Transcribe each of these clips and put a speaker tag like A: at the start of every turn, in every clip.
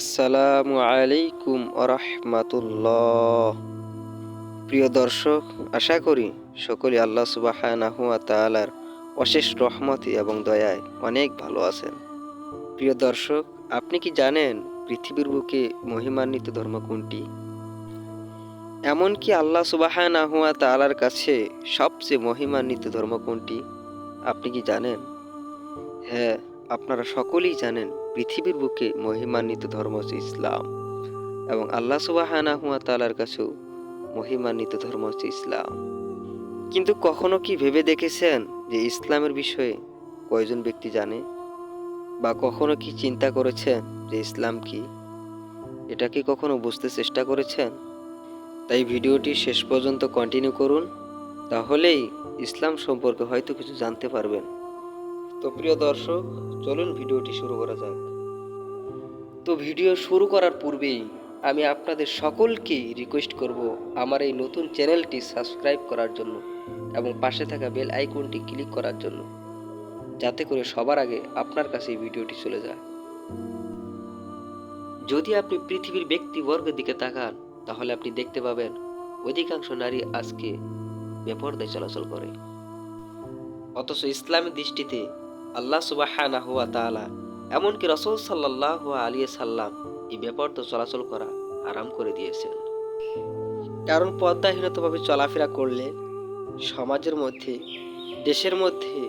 A: আসসালামু আলাইকুম আরহামাতুল্লাহ প্রিয় দর্শক, আশা করি সকলে আল্লাহ সুবাহানাহু তাআলার অশেষ রহমতে এবং দয়ায় অনেক ভালো আছেন। প্রিয় দর্শক, আপনি কি জানেন পৃথিবীর বুকে মহিমান্বিত ধর্ম কোনটি? এমনকি আল্লাহ সুবাহানাহু তালার কাছে সবচেয়ে মহিমান্বিত ধর্ম কোনটি? আপনি কি জানেন? হ্যাঁ আপনারা সকলেই জানেন পৃথিবীর বুকে মহিমান্বিত ধর্ম হচ্ছে ইসলাম এবং আল্লাহ সুবাহানা হুয়া তালার কাছেও মহিমান্বিত ধর্ম হচ্ছে ইসলাম। কিন্তু কখনো কি ভেবে দেখেছেন যে ইসলামের বিষয়ে কয়জন ব্যক্তি জানে? বা কখনো কি চিন্তা করেছেন যে ইসলাম কি? এটা কি কখনো বুঝতে চেষ্টা করেছেন? তাই ভিডিওটি শেষ পর্যন্ত কন্টিনিউ করুন, তাহলেই ইসলাম সম্পর্কে হয়তো কিছু জানতে পারবেন। তো প্রিয় দর্শক, চলুন ভিডিওটি শুরু করা যাক। তো ভিডিও শুরু করার পূর্বেই আমি আপনাদের সকলকেই রিকোয়েস্ট করব আমার এই নতুন চ্যানেলটি সাবস্ক্রাইব করার জন্য এবং পাশে থাকা বেল আইকনটি ক্লিক করার জন্য, যাতে করে সবার আগে আপনার কাছে এই ভিডিওটি চলে যায়। যদি আপনি পৃথিবীর ব্যক্তিবর্গের দিকে তাকান, তাহলে আপনি দেখতে পাবেন অধিকাংশ নারী আজকে বেপর্দায় চলাচল করে। অথচ ইসলামের দৃষ্টিতে আল্লাহ সুবাহানা হুয়া তাআলা, এমনকি রসুল সাল্লাহ আলিয়া সাল্লাম এই ব্যাপারটা চলাচল করা আরাম করে দিয়েছেন। কারণ পদ্মাহীনতাভাবে চলাফেরা করলে সমাজের মধ্যে, দেশের মধ্যে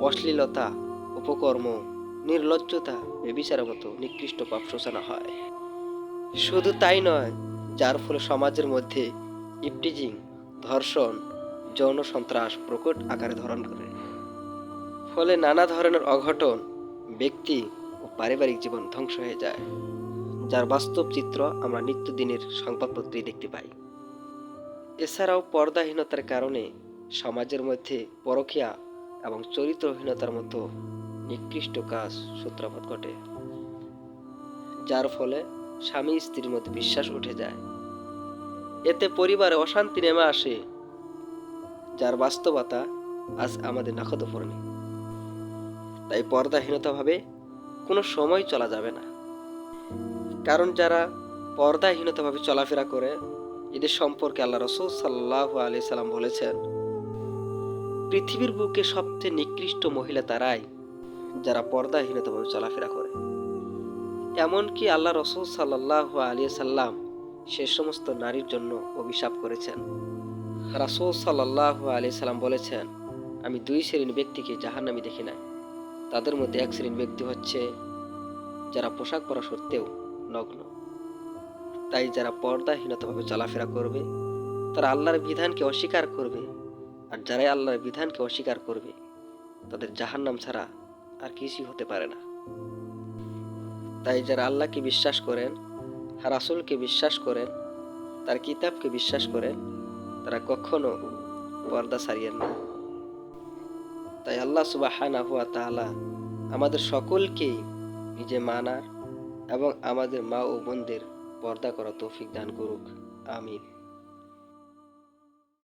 A: অশ্লীলতা, উপকর্ম, নির্লজ্জতা, বেবিচারের মতো নিকৃষ্ট পাপ সূচনা হয়। শুধু তাই নয়, যার ফলে সমাজের মধ্যে ইপটিজিং, ধর্ষণ, যৌন সন্ত্রাস প্রকট আকারে ধারণ করে। ফলে নানা ধরনের অঘটন, ব্যক্তি ও পারিবারিক জীবন ধ্বংস হয়ে যায়। যার বাস্তব চিত্র আমরা নিত্যদিনের সংবাদপত্রেই দেখতে পাই। এছাড়াও পর্দাহীনতার কারণে সমাজের মধ্যে পরখিয়া এবং চরিত্রহীনতার মতো নিকৃষ্ট কাজ সূত্রপাত ঘটে। যার ফলে স্বামী স্ত্রীর মধ্যে বিশ্বাস উঠে যায়। এতে পরিবারে অশান্তি নেমে আসে, যার বাস্তবতা আজ আমাদের নাখদফরণে তাই পর্দাহীনতাভাবে কোনো সময় চলা যাবে না। কারণ যারা পর্দাহীনতাভাবে চলাফেরা করে, এদের সম্পর্কে আল্লাহ রসুল সাল্লাহ আলি সাল্লাম বলেছেন, পৃথিবীর বুকে সবচেয়ে নিকৃষ্ট মহিলা তারাই যারা পর্দাহীনতাভাবে চলাফেরা করে। এমনকি আল্লাহ রসুল সাল্লাহ আলী সাল্লাম সে সমস্ত নারীর জন্য অভিশাপ করেছেন। রাসুল সাল্লাহ আলি সাল্লাম বলেছেন, আমি দুই শ্রেণির ব্যক্তিকে জাহান্নামি দেখি নাই। তাদের মধ্যে এক শ্রেণির ব্যক্তি হচ্ছে যারা পোশাক পরা সত্ত্বেও নগ্ন। তাই যারা পর্দাহীনতাভাবে চলাফেরা করবে, তারা আল্লাহর বিধানকে অস্বীকার করবে, আর যারাই আল্লাহর বিধানকে অস্বীকার করবে, তাদের জাহান্নাম ছাড়া আর কিছুই হতে পারে না। তাই যারা আল্লাহকে বিশ্বাস করেন রাসুলকে বিশ্বাস করেন, তার কিতাবকে বিশ্বাস করেন, তারা কখনো পর্দা ছাড়িয়েন না। তাই আল্লাহ সুবাহানা হুয়া তাহলা আমাদের সকলকেই নিজে মানার এবং আমাদের মা ও বোনদের পর্দা করা তৌফিক দান করুক। আমিন।